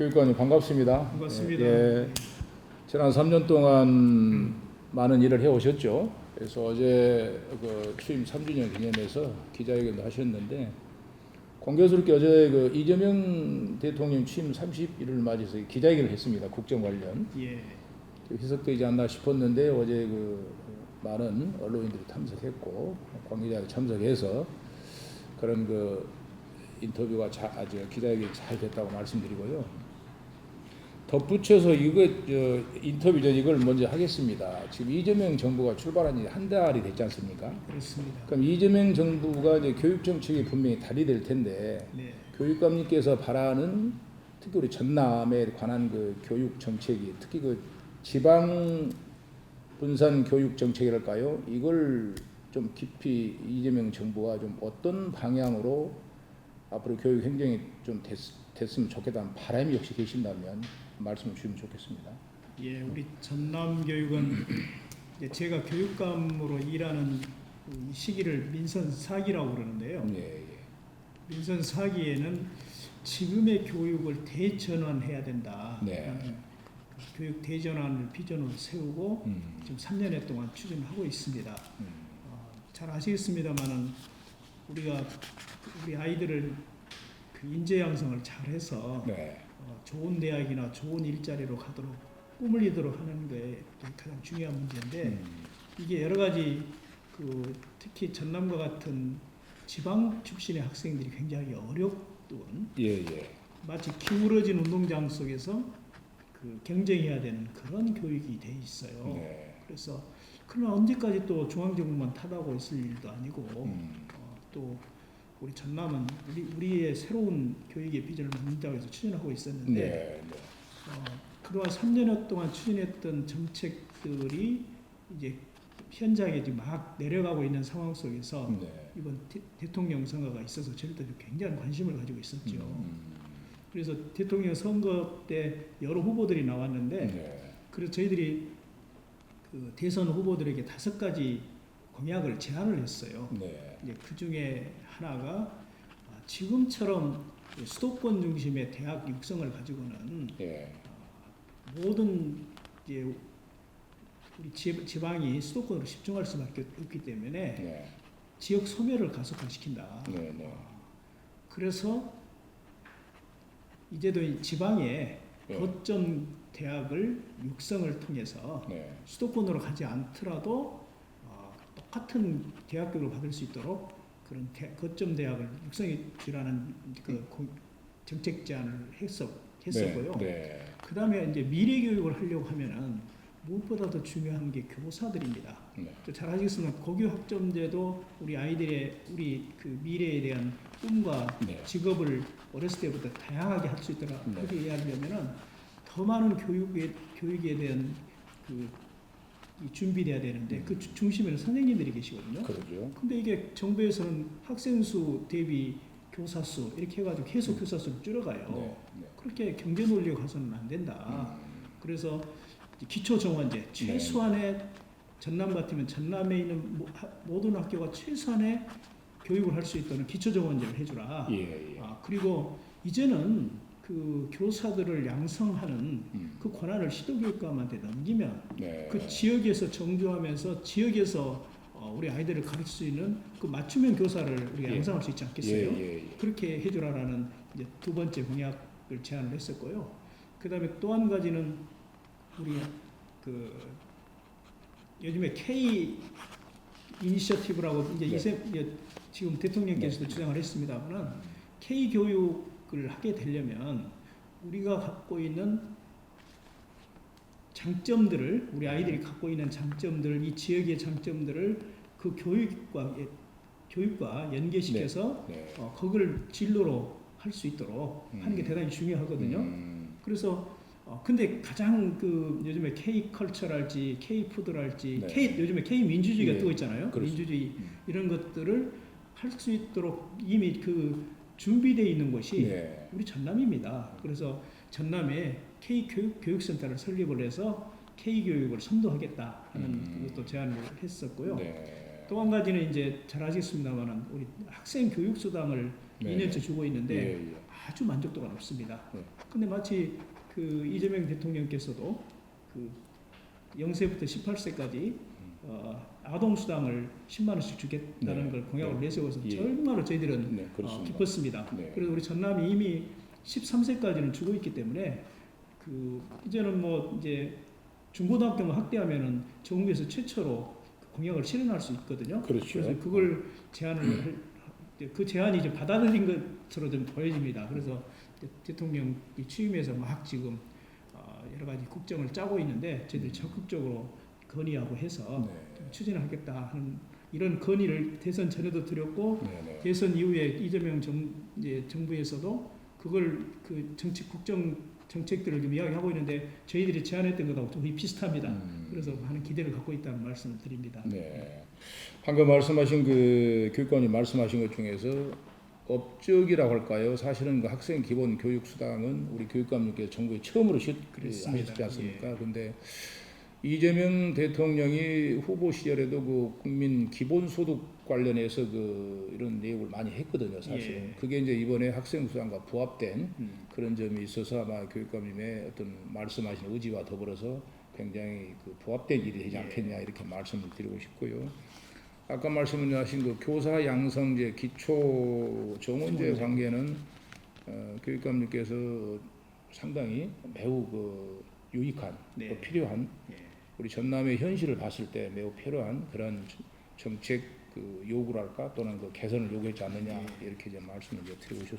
교육관님 반갑습니다. 반갑습니다. 예, 예. 지난 3년 동안 많은 일을 해 오셨죠. 그래서 어제 그 취임 3주년 기념해서 기자회견도 하셨는데 공교스럽게 어제 그 이재명 대통령 취임 30일을 맞이해서 기자회견을 했습니다. 국정 관련 예. 희석되지 않나 싶었는데 어제 그 많은 언론인들이 참석했고 관계자들 참석해서 그런 그 인터뷰가 자, 아주 기자회견이 잘 됐다고 말씀드리고요. 덧붙여서 이거 저 인터뷰 전 이걸 먼저 하겠습니다. 지금 이재명 정부가 출발한 지 한 달이 됐지 않습니까? 그렇습니다. 그럼 이재명 정부가 이제 교육 정책이 분명히 달리될 텐데 네. 교육감님께서 바라는 특히 우리 전남에 관한 그 교육 정책이 특히 그 지방 분산 교육 정책이랄까요? 이걸 좀 깊이 이재명 정부가 좀 어떤 방향으로 앞으로 교육 행정이 좀 됐, 됐으면 좋겠다는 바람이 역시 계신다면 말씀을 주시면 좋겠습니다. 예, 우리 전남 교육은 제가 교육감으로 일하는 이 시기를 민선 사기라고 그러는데요. 예, 예. 민선 사기에는 지금의 교육을 대전환해야 된다. 네. 교육 대전환을 비전으로 세우고 음, 지금 3년여 동안 추진하고 있습니다. 음, 어, 잘 아시겠습니다만은 우리가 우리 아이들을 그 인재 양성을 잘해서 네, 어, 좋은 대학이나 좋은 일자리로 가도록 꿈을 이도록 하는 게 가장 중요한 문제인데 음, 이게 여러 가지 그 특히 전남과 같은 지방 출신의 학생들이 굉장히 어렵던 예, 예. 마치 기울어진 운동장 속에서 그 경쟁해야 되는 그런 교육이 돼 있어요. 네, 그래서 그러나 언제까지 또 중앙정부만 탓하고 있을 일도 아니고 음, 어, 또 우리 전남은 우리 우리 의 새로운 교육의 비전을 만든다고 해서 추진하고 있었는데 네, 네. 어, 그동안 3년여 동안 추진했던 정책들이 이제 현장에 지금 막 내려가고 있는 상황 속에서 네. 이번 대, 통령 선거가 있어서 저희도 굉장한 관심을 가지고 있었죠. 음, 그래서 대통령 선거 때 여러 후보들이 나왔는데 네. 그래서 저희들이 그 대선 후보들에게 다섯 가지 공약을 제안을 했어요. 네. 이제 그 중에 하나가 아, 지금처럼 수도권 중심의 대학 육성을 가지고는 예. 모든 이제 우리 지- 지방이 수도권으로 집중할 수밖에 없기 때문에 네. 지역 소멸을 가속화시킨다. 네, 네. 그래서 이제도 이 지방에 네. 거점 대학을 육성을 통해서 네. 수도권으로 가지 않더라도 어, 똑같은 대학 교육을 받을 수 있도록 그런 대, 거점 대학을 육성해 주라는 그 공- 정책 제안을 했었, 했었고요. 네. 네. 그 다음에 이제 미래 교육을 하려고 하면은 무엇보다 더 중요한 게 교사들입니다. 네. 또잘 아시겠지만 고교 학점제도 우리 아이들의 우리 그 미래에 대한 꿈과 네. 직업을 어렸을 때부터 다양하게 할 수 있도록 네. 하게 하려면은 더 많은 교육에 교육에 대한 그이 준비돼야 되는데 그 주- 중심에는 선생님들이 계시거든요. 그러죠. 근데 이게 정부에서는 학생 수 대비 교사 수 이렇게 해가지고 계속 교사 수를 줄여가요. 네. 네. 그렇게 경제 논리로 가서는 안 된다. 음, 그래서 기초 정원제 최소한의 전남 같으면 전남에 있는 모- 하- 모든 학교가 최소한의 교육을 할 수 있도록 기초 정원제를 해주라. 예, 예. 아, 그리고 이제는 그 교사들을 양성하는 음, 그 권한을 시도교육감한테 넘기면 네. 그 지역에서 정조하면서 지역에서 어, 우리 아이들을 가르칠 수 있는 그 맞춤형 교사를 우리가 예. 양성할 수 있지 예, 않겠어요? 예, 예. 그렇게 해주라라는 이제 두 번째 공약을 제안을 했었고요. 그 다음에 또 한 가지는 우리 그 요즘에 K 이니셔티브라고 이제 네. 이세 지금 대통령께서도 주장을 했습니다만은 K 교육 을 하게 되려면 우리가 갖고 있는 장점들을 우리 아이들이 갖고 있는 장점들 이 지역의 장점들을 그 교육과 예, 교육과 연계시켜서 네. 어, 그걸 진로로 할 수 있도록 하는 게 음. 대단히 중요하거든요. 음, 그래서 어, 근데 가장 그 요즘에 K 컬처랄지 K 푸드랄지 네. K 요즘에 K 민주주의가 네. 뜨고 있잖아요. 그렇죠. 민주주의 음. 이런 것들을 할 수 있도록 이미 그 준비되어 있는 곳이 네. 우리 전남입니다. 그래서 전남에 K 교육 교육센터를 설립을 해서 K 교육을 선도하겠다 하는 음. 그것도 제안을 했었고요. 네. 또 한 가지는 이제 잘 아시겠습니다만은 우리 학생 교육 수당을 네, 2년째 주고 있는데 예, 예. 아주 만족도가 높습니다. 네. 근데 마치 그 이재명 대통령께서도 그 0세부터 18세까지 어, 아동 수당을 10만 원씩 주겠다는 네. 걸 공약을 네. 내세워서 예. 정말로 저희들은 네, 어. 기뻤습니다. 네. 그래서 우리 전남이 이미 13세까지는 주고 있기 때문에 그 이제는 뭐 이제 중고등학교만 확대하면은 전국에서 최초로 그 공약을 실현할 수 있거든요. 그렇죠. 래서 그걸 제안을 할- 그 제안이 이제 받아들인 것으로 좀 보여집니다. 그래서 대- 대통령이 취임해서 막 지금 어, 여러 가지 국정을 짜고 있는데 저희들이 적극적으로 건의하고 해서 음. 네. 좀 추진하겠다 하는 이런 건의를 대선 전에도 드렸고 네, 네. 대선 이후에 이재명 정, 이제 정부에서도 그걸 그 정책 국정 정책들을 좀 이야기하고 있는데 저희들이 제안했던 것하고 거의 비슷합니다. 음. 그래서 많은 기대를 갖고 있다는 말씀을 드립니다. 네. 방금 말씀하신 그 교육관님 말씀하신 것 중에서 업적이라고 할까요? 사실은 그 학생 기본 교육 수당은 우리 교육감님께서 정부에 처음으로 시, 그렇습니다. 하셨지 않습니까? 예. 근데 이재명 대통령이 후보 시절에도 그 국민 기본소득 관련해서 그 이런 내용을 많이 했거든요, 사실. 예. 그게 이제 이번에 학생 수당과 부합된 음. 그런 점이 있어서 아마 교육감님의 어떤 말씀하신 의지와 더불어서 굉장히 그 부합된 일이 되지 예. 않겠냐 이렇게 말씀을 드리고 싶고요. 아까 말씀하신 그 교사 양성제 기초 정원제. 관계는 어, 교육감님께서 상당히 매우 그 유익한 네. 또 필요한 예. 우리 전남의 현실을 봤을 때 매우 필요한 그런 정책 그 요구랄까? 또는 그 개선을 요구했지 않느냐? 이렇게 이제 말씀을 이제 드리고